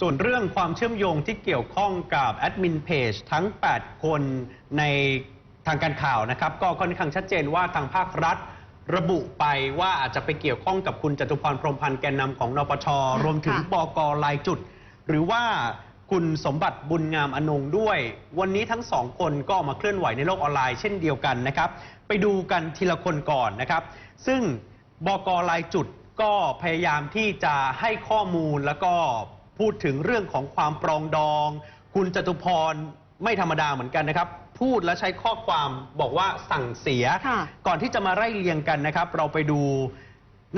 ส่วนเรื่องความเชื่อมโยงที่เกี่ยวข้องกับแอดมินเพจทั้ง 8 คนในทางการข่าวนะครับ ก็ค่อนข้างชัดเจนว่าทางภาครัฐระบุไปว่าอาจจะไปเกี่ยวข้องกับคุณจตุพรพรหมพันธ์แกนนำของนปช รวมถึงค่ะบกลายจุด หรือว่าคุณสมบัติบุญงามอนงด้วย วันนี้ทั้งสองคนก็ออกมาเคลื่อนไหวในโลกออนไลน์เช่นเดียวกันนะครับ ไปดูกันทีละคนก่อนนะครับ ซึ่งบกลายจุดก็พยายามที่จะให้ข้อมูลแล้วก็ พูดถึงเรื่องของความปรองดอง คุณจตุพรไม่ธรรมดาเหมือนกันนะครับ พูดและใช้ข้อความบอกว่าสั่งเสียค่ะก่อนที่จะมาไล่เรียงกันนะครับ เราไปดู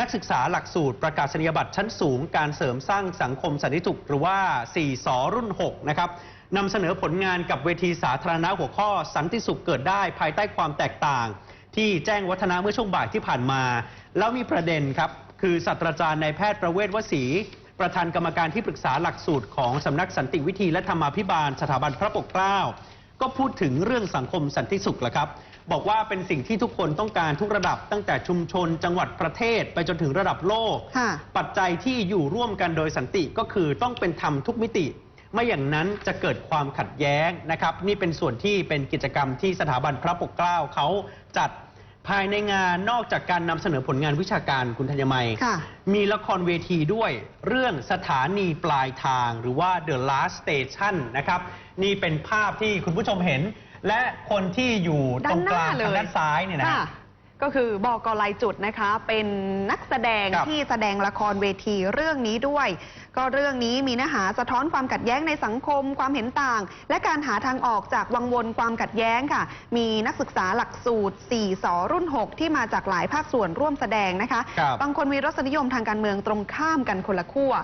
นักศึกษาหลักสูตรประกาศนียบัตรชั้นสูง การเสริมสร้างสังคมสันติสุขหรือว่า 4สอรุ่น 6 นะครับนำเสนอผลงานกับเวทีสาธารณะหัวข้อสันติสุขเกิดได้ภายใต้ความแตกต่าง ที่แจ้งวัฒนะเมื่อช่วงบ่ายที่ผ่านมา แล้วมีประเด็นครับ คือศาสตราจารย์นายแพทย์ประเวศวสี ประธานกรรมการที่ปรึกษาหลักสูตรของสำนักสันติวิธีและธรรมาภิบาล สถาบันพระปกเกล้าก็พูดถึงเรื่องสังคมสันติสุขแหละครับ บอกว่าเป็นสิ่งที่ทุกคนต้องการทุกระดับตั้งแต่ชุมชน จังหวัดประเทศ ไปจนถึงระดับโลกค่ะปัจจัยที่อยู่ร่วมกันโดยสันติก็คือต้องเป็นธรรมทุกมิติ ไม่อย่างนั้นจะเกิดความขัดแย้งนะครับ นี่เป็นส่วนที่เป็นกิจกรรมที่สถาบันพระปกเกล้าเขาจัด ภายในงานนอกจากการนำเสนอผลงานวิชาการคุณธัญมัย ค่ะ มีละครเวทีด้วยเรื่องสถานีปลายทางหรือว่า The Last Station นะครับ นี่เป็นภาพที่คุณผู้ชมเห็น และคนที่อยู่ตรงกลางด้านหน้าเลยทางด้านซ้ายเนี่ยนะค่ะฮะ ก็คือบอกลายจุดนะคะ เป็นนักแสดงครับที่แสดงละครเวทีเรื่องนี้ด้วย ก็เรื่องนี้มีเนื้อหาสะท้อนความขัดแย้งในสังคม ความเห็นต่าง และการหาทางออกจากวังวนความขัดแย้งค่ะ มีนักศึกษาหลักสูตร 4 สอรุ่น 6 ที่มาจากหลายภาคส่วนร่วมแสดงนะคะ ครับ บางคนมีรสนิยมทางการเมืองตรงข้ามกันคนละขั้ว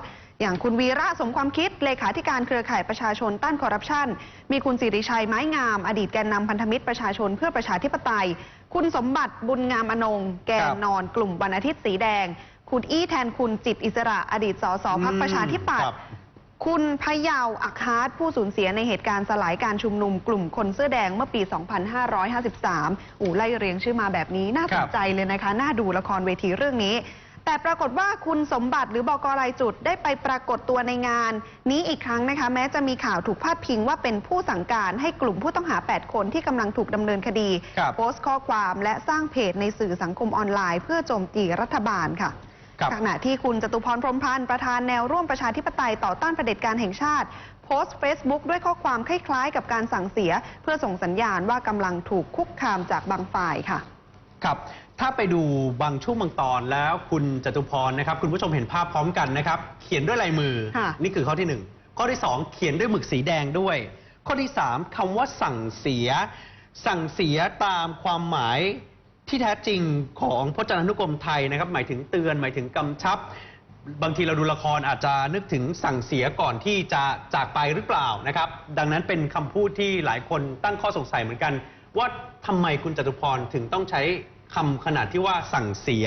อย่างคุณวีระสมความคิด เลขาธิการเครือข่ายประชาชนต้านคอร์รัปชัน มีคุณสิริชัยไม้งาม อดีตแกนนำพันธมิตรประชาชนเพื่อประชาธิปไตย คุณสมบัติบุญงามอนง แกนนอนกลุ่มวันอาทิตย์สีแดง คุณอี้แทนคุณจิตอิสระ อดีตสสพักประชาธิปัตครัย์บคุณพะเยาวอักฮาร์ดผู้สูญเสียในเหตุการณ์สลายการชุมนุมกลุ่มคนเสื้อแดงเมื่อปี 2553 อู่ไล่เรียงชื่อมาแบบนี้น่าสนใจเลยนะคะ น่าดูละครเวทีเรื่องนี้ แต่ปรากฏว่าคุณสมบัติหรือบอกรายจุดได้ไปปรากฏตัวในงาน นี้อีกครั้งนะคะ แม้จะมีข่าวถูกพาดพิงว่าเป็นผู้สั่งการให้กลุ่มผู้ต้องหา 8 คนที่กำลังถูกดำเนินคดี ครับ โพสต์ข้อความและสร้างเพจในสื่อสังคมออนไลน์ เพื่อโจมตีรัฐบาลค่ะ ครับ ขณะที่คุณจตุพรพรหมพันธ์ประธานแนวร่วมประชาธิปไตยต่อต้านเผด็จการแห่งชาติ โพสต์ Facebook ด้วยข้อความคล้ายๆ กับการสั่งเสีย เพื่อส่งสัญญาณว่ากำลังถูกคุกคามจากบางฝ่ายค่ะ ครับ ถ้าไปดูบางช่วงบางตอนแล้วคุณจตุพรนะครับ คุณผู้ชมเห็นภาพพร้อมกันนะครับ เขียนด้วยลายมือ ค่ะนี่คือข้อที่หนึ่งข้อที่สองเขียนด้วยหมึกสีแดงด้วย ข้อที่สามคำว่าสั่งเสีย สั่งเสียตามความหมายที่แท้จริงของพจนานุกรมไทยนะครับ หมายถึงเตือนหมายถึงกำชับ บางทีเราดูละครอาจจะนึกถึงสั่งเสียก่อนที่จะจากไปหรือเปล่านะครับ ดังนั้นเป็นคำพูดที่หลายคนตั้งข้อสงสัยเหมือนกัน ว่าทำไมคุณจตุพรถึงต้องใช้คำขนาดที่ว่าสั่งเสีย